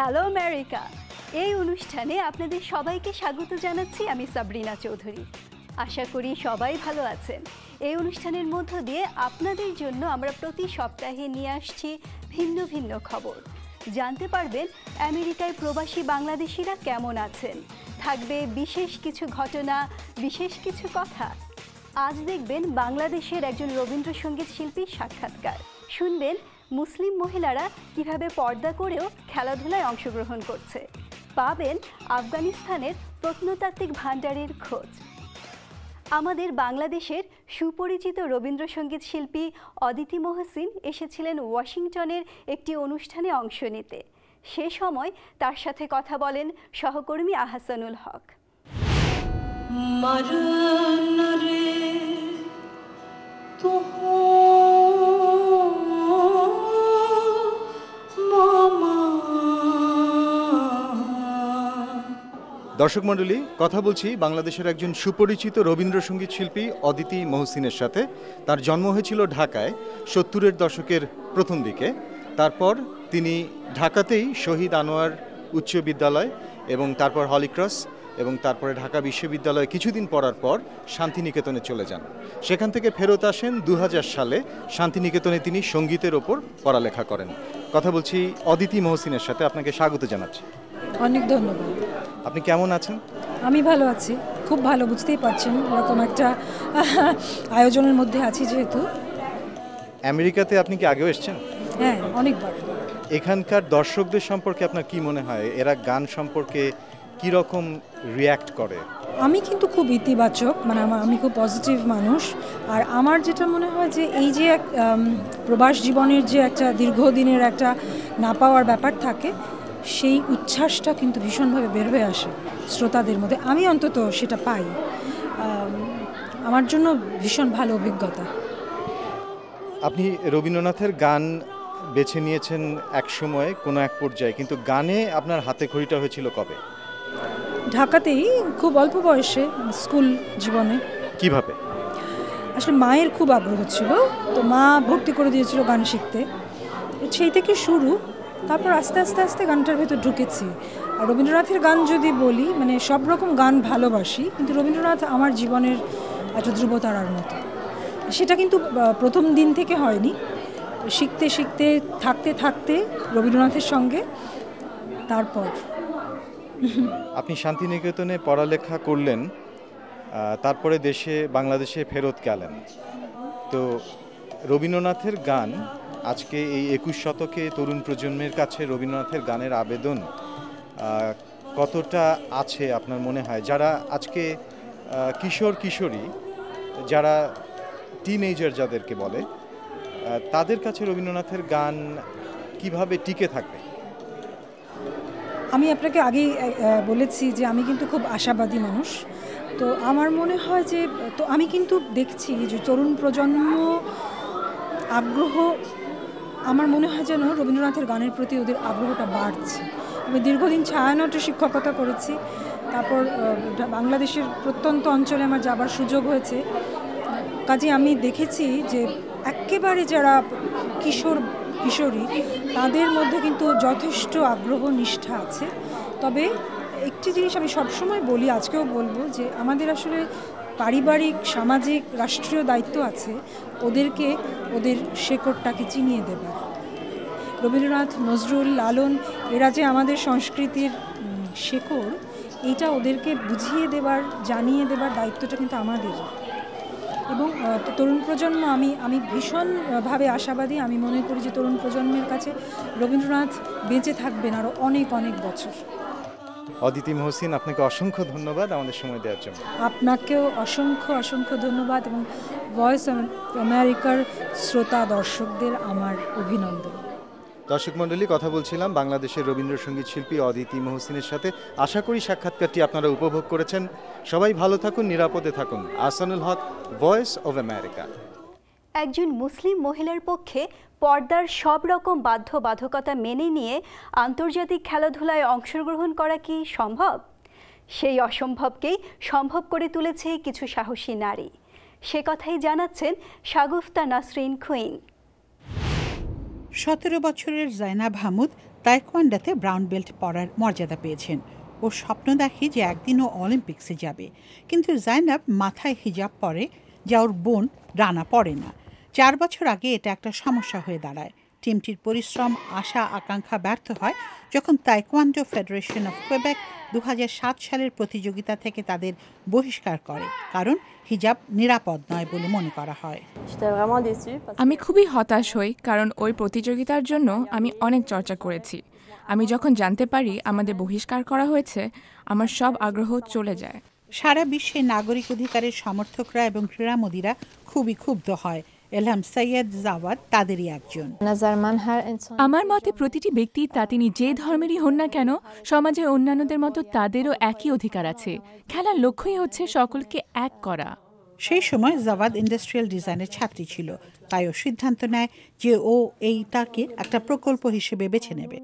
Hello, America. এই অনুষ্ঠানে আপনাদের সবাইকে স্বাগত জানাচ্ছি আমি সাবরিনা চৌধুরী। আশা করি সবাই ভালো আছেন। এই অনুষ্ঠানের মধ্য দিয়ে আপনাদের জন্য আমরা প্রতি সপ্তাহে নিয়ে আসছি ভিন্ন ভিন্ন খবর। জানতে পারবেন আমেরিকায় প্রবাসী বাংলাদেশিরা কেমন আছেন? থাকবে বিশেষ কিছু ঘটনা, বিশেষ কিছু কথা? আজ দেখবেন বাংলাদেশের একজন রবীন্দ্রসঙ্গীত শিল্পীর সাক্ষাৎকার। শুনবেন মুসলিম মহিলারা কীভাবে পর্দা করেও খেলাধুলায় অংশগ্রহণ করছে? পাবেন আফগানিস্তানের প্রত্নতাত্ত্বিক ভাণ্ডারের খোঁজ। আমাদের বাংলাদেশের সুপরিচিত রবীন্দ্রসঙ্গীত শিল্পী অদিতি মহসিন এসেছিলেন ওয়াশিংটনের একটি অনুষ্ঠানে অংশ নিতে। সে সময় তার সাথে কথা বলেন সহকর্মী আহাসানুল হক। মারে তো দর্শক মণ্ডলী, কথা বলছি বাংলাদেশের একজন সুপরিচিত রবীন্দ্রসঙ্গীত শিল্পী অদিতি মহসিনের সাথে। তার জন্ম হয়েছিল ঢাকায়, সত্তরের দশকের প্রথম দিকে। তারপর তিনি ঢাকাতেই শহীদ আনোয়ার উচ্চ বিদ্যালয় এবং তারপর হলিক্রস এবং তারপরে ঢাকা বিশ্ববিদ্যালয়ে কিছুদিন পড়ার পর শান্তিনিকেতনে চলে যান। সেখান থেকে ফেরত আসেন দু হাজার সালে। শান্তিনিকেতনে তিনি সঙ্গীতের ওপর পড়ালেখা করেন। কথা বলছি অদিতি মহসিনের সাথে, আপনাকে স্বাগত জানাচ্ছি। অনেক ধন্যবাদ। আপনি কেমন আছেন? আমি ভালো আছি। খুব ভালো বুঝতেই পারছেন এরকম একটা আয়োজনের মধ্যে আছি যেহেতু। আমেরিকাতে আপনি কি আগেও এসেছেন? হ্যাঁ অনেকবার। এখানকার দর্শকদের সম্পর্কে আপনার কি মনে হয়? এরা গান সম্পর্কে কি রকম রিয়্যাক্ট করে? আমি কিন্তু খুব ইতিবাচক মানে আমার আমি খুব পজিটিভ মানুষ। আর আমার যেটা মনে হয় যে এই যে এক প্রবাস জীবনের যে একটা দীর্ঘদিনের একটা না পাওয়ার ব্যাপার থাকে সেই উচ্ছ্বাসটা কিন্তু ভীষণভাবে বের হয়ে আসে শ্রোতাদের মধ্যে। আমি অন্তত সেটা পাই। আমার জন্য ভীষণ ভালো অভিজ্ঞতা। আপনি রবীন্দ্রনাথের গান বেছে নিয়েছেন এক সময় কোনো এক পর্যায়ে কিন্তু গানে আপনার হাতে খড়িটা হয়েছিল কবে? ঢাকাতেই খুব অল্প বয়সে স্কুল জীবনে। কীভাবে? আসলে মায়ের খুব আগ্রহ ছিল তো মা ভর্তি করে দিয়েছিল গান শিখতে। সেই থেকে শুরু। তারপর আস্তে আস্তে আস্তে গানটার ভেতর ঢুকেছি। আর রবীন্দ্রনাথের গান যদি বলি মানে সব রকম গান ভালোবাসি, কিন্তু রবীন্দ্রনাথ আমার জীবনের একটা ধ্রুবতারার মতো। সেটা কিন্তু প্রথম দিন থেকে হয়নি। শিখতে শিখতে, থাকতে থাকতে রবীন্দ্রনাথের সঙ্গে, তারপর। আপনি শান্তিনিকেতনে পড়ালেখা করলেন তারপরে দেশে, বাংলাদেশে ফেরত গেলেন। তো রবীন্দ্রনাথের গান আজকে এই একুশ শতকে তরুণ প্রজন্মের কাছে রবীন্দ্রনাথের গানের আবেদন কতটা আছে আপনার মনে হয়? যারা আজকে কিশোর কিশোরী, যারা টিনেজার যাদেরকে বলে তাদের কাছে রবীন্দ্রনাথের গান কীভাবে টিকে থাকবে? আমি আপনাকে আগেই বলেছি যে আমি কিন্তু খুব আশাবাদী মানুষ। তো আমার মনে হয় যে, তো আমি কিন্তু দেখছি যে তরুণ প্রজন্ম আগ্রহ আমার মনে হয় যেন রবীন্দ্রনাথের গানের প্রতি ওদের আগ্রহটা বাড়ছে। আমি দীর্ঘদিন ছায়ানটে শিক্ষকতা করেছি, তারপর বাংলাদেশের প্রত্যন্ত অঞ্চলে আমার যাবার সুযোগ হয়েছে। কাজে আমি দেখেছি যে একেবারে যারা কিশোর, কিশোরী, তাদের মধ্যে কিন্তু যথেষ্ট আগ্রহ, নিষ্ঠা আছে। তবে একটি জিনিস আমি সবসময় বলি, আজকেও বলব যে আমাদের আসলে পারিবারিক, সামাজিক, রাষ্ট্রীয় দায়িত্ব আছে, ওদেরকে ওদের শেকড়টাকে চিনিয়ে দেবার। রবীন্দ্রনাথ নজরুল লালন, এরা যে আমাদের সংস্কৃতির শেকড় এটা ওদেরকে বুঝিয়ে দেবার, জানিয়ে দেবার দায়িত্বটা কিন্তু আমাদের। এবং তরুণ প্রজন্ম, আমি আমি ভীষণভাবে আশাবাদী, আমি মনে করি যে তরুণ প্রজন্মের কাছে রবীন্দ্রনাথ বেঁচে থাকবেন আরও অনেক অনেক বছর। অদিতি মহসিন আপনাকে অসংখ্য ধন্যবাদ আমাদের সময় দেওয়ার জন্য। আপনাকেও অসংখ্য অসংখ্য ধন্যবাদ এবং ভয়েস আমেরিকার শ্রোতা দর্শকদের আমার অভিনন্দন। দর্শক মণ্ডলী কথা বলছিলাম বাংলাদেশের রবীন্দ্রসঙ্গীত শিল্পী অদিতি মহসিনের সাথে। আশা করি সাক্ষাৎকারটি আপনারা উপভোগ করেছেন। সবাই ভালো থাকুন নিরাপদে থাকুন। Asanul Haque Voice of America একজন মুসলিম মহিলার পক্ষে পর্দার সব রকম বাধ্যবাধকতা মেনে নিয়ে আন্তর্জাতিক খেলাধুলায় অংশগ্রহণ করা কি সম্ভব? সেই অসম্ভবকেই সম্ভব করে তুলেছে কিছু সাহসী নারী। সে কথাই জানাচ্ছেন শাগুফতা নাসরিন কুইন। সতেরো বছরের জাইনাব হামুদ তাইকোয়ান্ডাতে ব্রাউন বেল্ট পরার মর্যাদা পেয়েছেন। ও স্বপ্ন দেখে যে একদিনও অলিম্পিক্সে যাবে। কিন্তু জাইনাব মাথায় হিজাব পরে যা ওর বোন রানা পড়ে না। চার বছর আগে এটা একটা সমস্যা হয়ে দাঁড়ায়। টিমটির পরিশ্রম আশা আকাঙ্ক্ষা ব্যর্থ হয় যখন তাইকোয়ান্ডো ফেডারেশন অফ কোয়েবেক দু সালের প্রতিযোগিতা থেকে তাদের বহিষ্কার করে। কারণ হিজাব নিরাপদ নয় বলে মনে করা হয়। আমি খুবই হতাশ হই কারণ ওই প্রতিযোগিতার জন্য আমি অনেক চর্চা করেছি। আমি যখন জানতে পারি আমাদের বহিষ্কার করা হয়েছে আমার সব আগ্রহ চলে যায়। সারা বিশ্বে নাগরিক অধিকারের সমর্থকরা এবং ক্রীড়ামোদীরা খুবই ক্ষুব্ধ হয়। এলহাম সৈয়দ জাওয়াদ তাদেরই একজন। আমার মতে প্রতিটি ব্যক্তি তা তিনি যে ধর্মেরই হন না কেন সমাজের অন্যান্যদের মতো তাদেরও একই অধিকার আছে। খেলার লক্ষ্যই হচ্ছে সকলকে এক করা। সেই সময় জাওয়াদ ইন্ডাস্ট্রিয়াল ডিজাইনের ছাত্রী ছিল তাই ও সিদ্ধান্ত নেয় যে ও এই এইটাকে একটা প্রকল্প হিসেবে বেছে নেবে।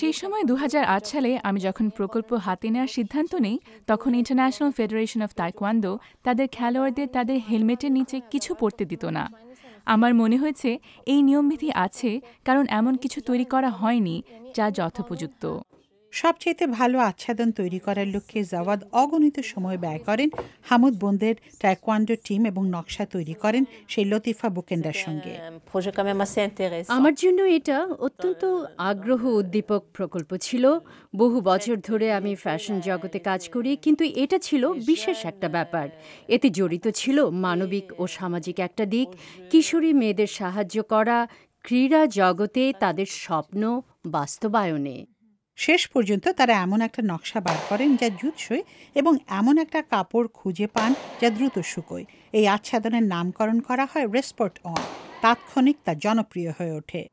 সেই সময় দু হাজার আট সালে আমি যখন প্রকল্প হাতে নেওয়ার সিদ্ধান্ত নেই তখন ইন্টারন্যাশনাল ফেডারেশন অফ তাইকোয়ান্দো তাদের খেলোয়াড়দের তাদের হেলমেটের নিচে কিছু পড়তে দিত না। আমার মনে হয়েছে এই নিয়মবিধি আছে কারণ এমন কিছু তৈরি করা হয়নি যা যথোপযুক্ত। সবচেয়ে ভালো আচ্ছাদন তৈরি করার লক্ষ্যে জাওয়াদ অগণিত সময় ব্যয় করেন। হামুদ বোনদের টাইকোয়ান্ডো টিম এবং নকশা তৈরি করেন সেই লতিফা বুকেন্ডার সঙ্গে. আমার জন্য এটা অত্যন্ত আগ্রহ উদ্দীপক প্রকল্প ছিল। বহু বছর ধরে আমি ফ্যাশন জগতে কাজ করি কিন্তু এটা ছিল বিশেষ একটা ব্যাপার। এতে জড়িত ছিল মানবিক ও সামাজিক একটা দিক। কিশোরী মেয়েদের সাহায্য করা ক্রীড়া জগতে তাদের স্বপ্ন বাস্তবায়নে। শেষ পর্যন্ত তারা এমন একটা নকশা বার করেন যা জুৎসই এবং এমন একটা কাপড় খুঁজে পান যা দ্রুত শুকোয়। এই আচ্ছাদনের নামকরণ করা হয় রেসপোর্ট অন তাৎক্ষণিক তা জনপ্রিয় হয়ে ওঠে।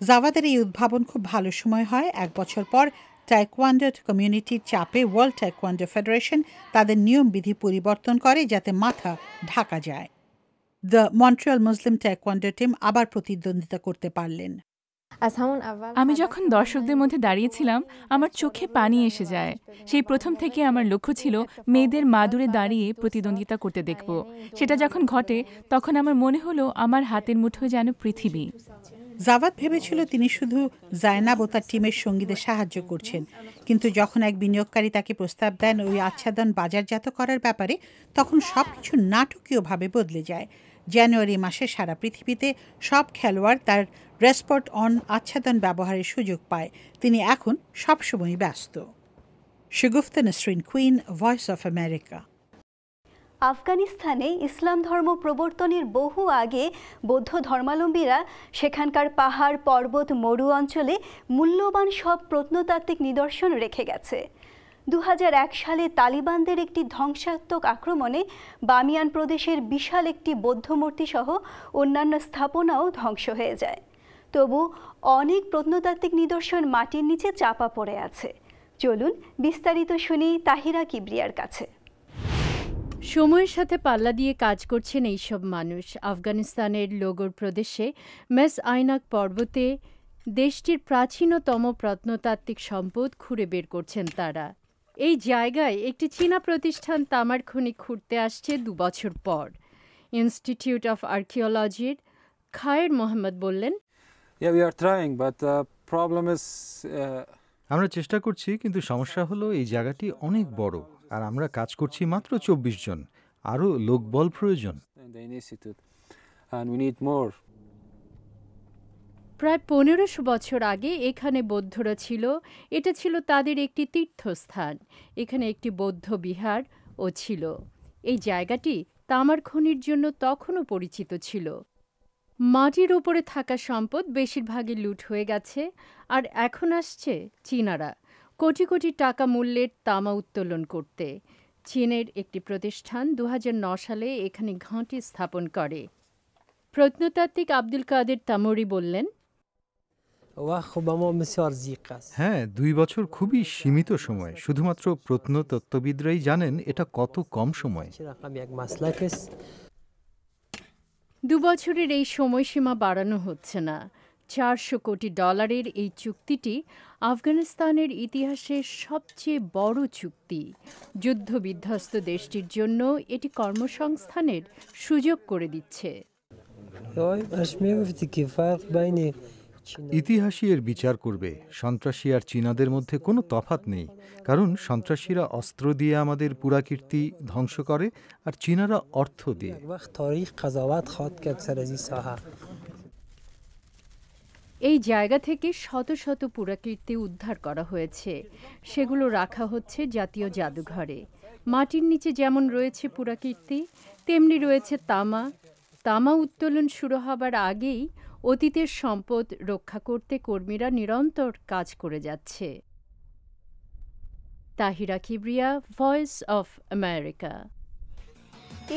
জাভাদের এই উদ্ভাবন খুব ভালো সময় হয়। এক বছর পর টাইকোয়ান্ডো কমিউনিটির চাপে ওয়ার্ল্ড টাইকোয়ান্ডো ফেডারেশন তাদের নিয়মবিধি পরিবর্তন করে যাতে মাথা ঢাকা যায়। The Montreal Muslim taekwondo team আবার প্রতিদ্বন্দ্বিতা করতে পারলেন। আমি যখন দর্শকদের মধ্যে দাঁড়িয়েছিলাম আমার চোখে পানি এসে যায়। সেই প্রথম থেকে আমার লক্ষ্য ছিল মেয়েদের মাদুরে দাঁড়িয়ে প্রতিদ্বন্দ্বিতা করতে দেখব। সেটা যখন ঘটে তখন আমার মনে হলো আমার হাতের মুঠোয় যেন পৃথিবী। জাভাদ ভেবেছিল তিনি শুধু জায়নাব ও তার টিমের সঙ্গীদের সাহায্য করছেন। কিন্তু যখন এক বিনিয়োগকারী তাকে প্রস্তাব দেন ওই আচ্ছাদন বাজারজাত করার ব্যাপারে তখন সব কিছু নাটকীয়ভাবে বদলে যায়। জানুয়ারি মাসে সারা পৃথিবীতে সব খেলোয়াড় তার রেসপট অন আচ্ছাদন ব্যবহারের সুযোগ পায়। তিনি এখন সবসময় ব্যস্ত। Shigufta Nasrin, Quinn, Voice of America. আফগানিস্তানে ইসলাম ধর্ম প্রবর্তনের বহু আগে বৌদ্ধ ধর্মাবলম্বীরা সেখানকার পাহাড়, পর্বত, মরু অঞ্চলে মূল্যবান সব প্রত্নতাত্ত্বিক নিদর্শন রেখে গেছে। দু হাজার এক সালে তালিবানদের একটি ধ্বংসাত্মক আক্রমণে বামিয়ান প্রদেশের বিশাল একটি বৌদ্ধ মূর্তি সহ অন্যান্য স্থাপনাও ধ্বংস হয়ে যায়। তবু অনেক প্রত্নতাত্ত্বিক নিদর্শন মাটির নিচে চাপা পড়ে আছে। চলুন বিস্তারিত শুনি তাহিরা কিবরিয়ার কাছে। সময়ের সাথে পাল্লা দিয়ে কাজ করছেন এইসব মানুষ। আফগানিস্তানের লোগর প্রদেশে মেস আইনাক পর্বতে দেশটির প্রাচীনতম প্রত্নতাত্ত্বিক সম্পদ খুঁড়ে বের করছেন তারা। এই জায়গায় একটি চীনা প্রতিষ্ঠান তামার খনি খুঁড়তে আসছে দু বছর পর। ইনস্টিটিউট অফ আর্কিওলজির খায়ের মোহাম্মদ বললেন uh, আমরা চেষ্টা করছি কিন্তু সমস্যা হলো এই জায়গাটি অনেক বড় আর আমরা কাজ করছি মাত্র চব্বিশ জন আরও লোকবল প্রয়োজন। প্রায় পনেরোশো বছর আগে এখানে বৌদ্ধরা ছিল। এটা ছিল তাদের একটি তীর্থস্থান। এখানে একটি বৌদ্ধ বিহার ও ছিল। এই জায়গাটি তামার খনির জন্য তখনও পরিচিত ছিল। মাটির উপরে থাকা সম্পদ বেশিরভাগই লুট হয়ে গেছে আর এখন আসছে চীনারা। কোটি কোটি টাকা মূল্যের তামা উত্তোলন করতে। চীনের একটি প্রতিষ্ঠান দু সালে এখানে ঘাঁটি স্থাপন করে। প্রত্নতাত্ত্বিক আব্দুল কাদের তামরি বললেন হ্যাঁ দুই বছর খুবই সীমিত সময়। শুধুমাত্র প্রত্নতত্ত্ববিদরাই জানেন এটা কত কম সময়। দু বছরের এই সময়সীমা বাড়ানো হচ্ছে না। চারশো কোটি ডলারের এই চুক্তিটি আফগানিস্তানের ইতিহাসের সবচেয়ে বড় চুক্তি। যুদ্ধবিধ্বস্ত দেশটির জন্য এটি কর্মসংস্থানের সুযোগ করে দিচ্ছে। ইতিহাসই এর বিচার করবে। সন্ত্রাসী আর চীনাদের মধ্যে কোনো তফাত নেই। কারণ সন্ত্রাসীরা অস্ত্র দিয়ে আমাদের পুরাকীর্তি ধ্বংস করে আর চীনারা অর্থ দিয়ে। এই জায়গা থেকে শত শত পুরাকীর্তি উদ্ধার করা হয়েছে। সেগুলো রাখা হচ্ছে জাতীয় জাদুঘরে। মাটির নিচে যেমন রয়েছে পুরাকীর্তি তেমনি রয়েছে তামা তামা উত্তোলন শুরু হবার আগেই অতীতের সম্পদ রক্ষা করতে কর্মীরা নিরন্তর কাজ করে যাচ্ছে। Tahira Kibria voice of America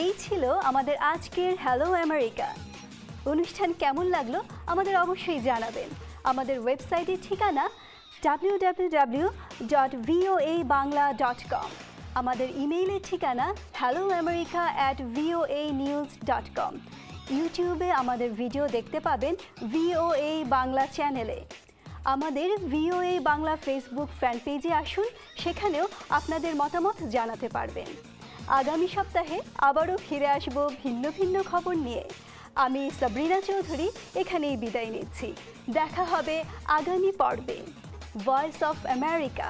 এই ছিল আমাদের আজকের হ্যালো আমেরিকা অনুষ্ঠান কেমন লাগল আমাদের অবশ্যই জানাবেন। আমাদের ওয়েবসাইটের ঠিকানা W W W dot VOA Bangla dot com আমাদের ইমেইলের ঠিকানা hello America at VOA news dot com ইউটিউবে আমাদের ভিডিও দেখতে পাবেন ভিওএ বাংলা চ্যানেলে আমাদের ভিওএ বাংলা ফেসবুক ফ্যান পেজে আসুন, সেখানেও আপনাদের মতামত জানাতে পারবেন। আগামী সপ্তাহে আবারও ফিরে আসব ভিন্ন ভিন্ন খবর নিয়ে। আমি সাবরিনা চৌধুরী, এখানেই বিদায় নিচ্ছি। দেখা হবে আগামী পর্বে। Voice of America